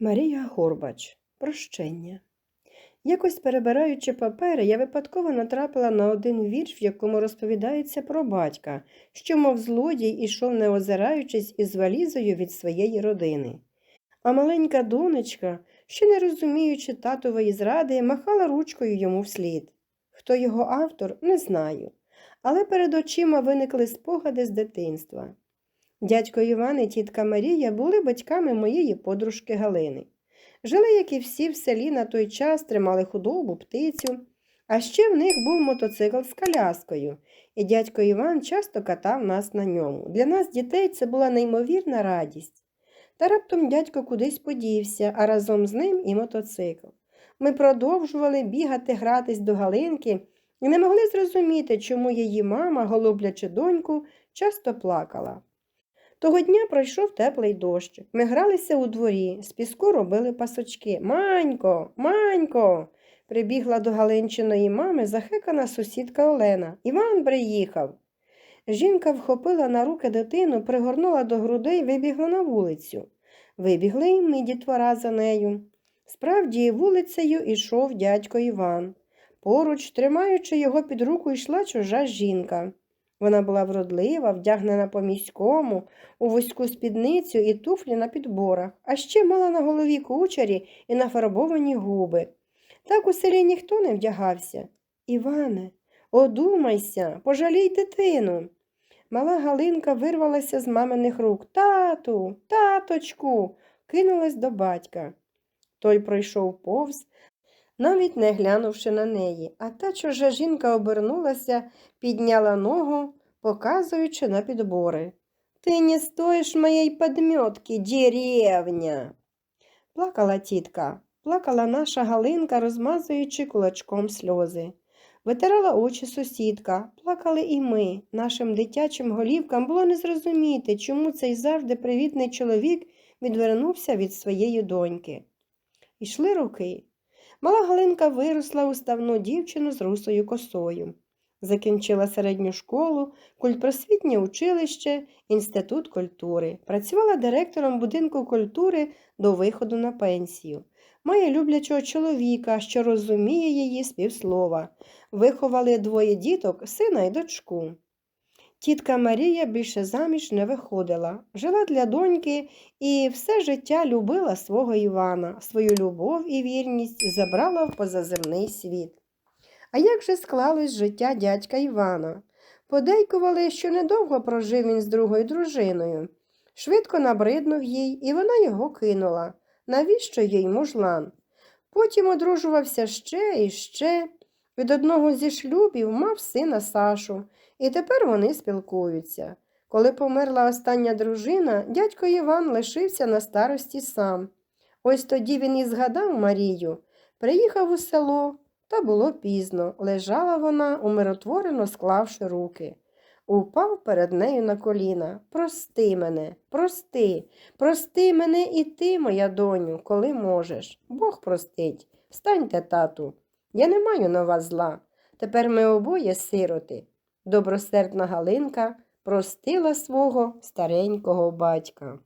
Марія Горбач. Прощення. Якось перебираючи папери, я випадково натрапила на один вірш, в якому розповідається про батька, що, мов злодій, ішов не озираючись із валізою від своєї родини. А маленька донечка, ще не розуміючи татової зради, махала ручкою йому вслід. Хто його автор, не знаю. Але перед очима виникли спогади з дитинства. Дядько Іван і тітка Марія були батьками моєї подружки Галини. Жили, як і всі в селі на той час, тримали худобу, птицю, а ще в них був мотоцикл з коляскою, і дядько Іван часто катав нас на ньому. Для нас, дітей, це була неймовірна радість. Та раптом дядько кудись подівся, а разом з ним і мотоцикл. Ми продовжували бігати, гратись до Галинки і не могли зрозуміти, чому її мама, голублячи доньку, часто плакала. Того дня пройшов теплий дощ. Ми гралися у дворі, з піску робили пасочки. Манько, манько. Прибігла до Галинчиної мами захекана сусідка Олена. Іван приїхав. Жінка вхопила на руки дитину, пригорнула до грудей, вибігла на вулицю. Вибігли й ми, дітвора, за нею. Справді, вулицею ішов дядько Іван. Поруч, тримаючи його під руку, йшла чужа жінка. Вона була вродлива, вдягнена по міському, у вузьку спідницю і туфлі на підборах, а ще мала на голові кучері і нафарбовані губи. Так у селі ніхто не вдягався. Іване, одумайся, пожалій дитину. Мала Галинка вирвалася з маминих рук. Тату, таточку, кинулась до батька. Той пройшов повз, навіть не глянувши на неї, а та чужа жінка обернулася, підняла ногу, показуючи на підбори. Ти не стоїш моєї подмьотки, деревня. Плакала тітка, плакала наша Галинка, розмазуючи кулачком сльози. Витирала очі сусідка, плакали і ми. Нашим дитячим голівкам було не зрозуміти, чому цей завжди привітний чоловік відвернувся від своєї доньки. Ішли роки. Мала Галинка виросла у ставну дівчину з русою косою. Закінчила середню школу, культпросвітнє училище, інститут культури. Працювала директором будинку культури до виходу на пенсію. Має люблячого чоловіка, що розуміє її співслова. Виховали двоє діток, сина і дочку. Тітка Марія більше заміж не виходила, жила для доньки і все життя любила свого Івана, свою любов і вірність забрала в позаземний світ. А як же склалось життя дядька Івана? Подейкували, що недовго прожив він з другою дружиною. Швидко набриднув їй, і вона його кинула. Навіщо їй мужлан? Потім одружувався ще і ще. Від одного зі шлюбів мав сина Сашу, і тепер вони спілкуються. Коли померла остання дружина, дядько Іван лишився на старості сам. Ось тоді він і згадав Марію, приїхав у село, та було пізно. Лежала вона, умиротворено склавши руки. Упав перед нею на коліна. Прости мене, прости, прости мене і ти, моя доню, коли можеш. Бог простить. Встаньте, тату. Я не маю на вас зла. Тепер ми обоє сироти. Добросердна Галинка простила свого старенького батька.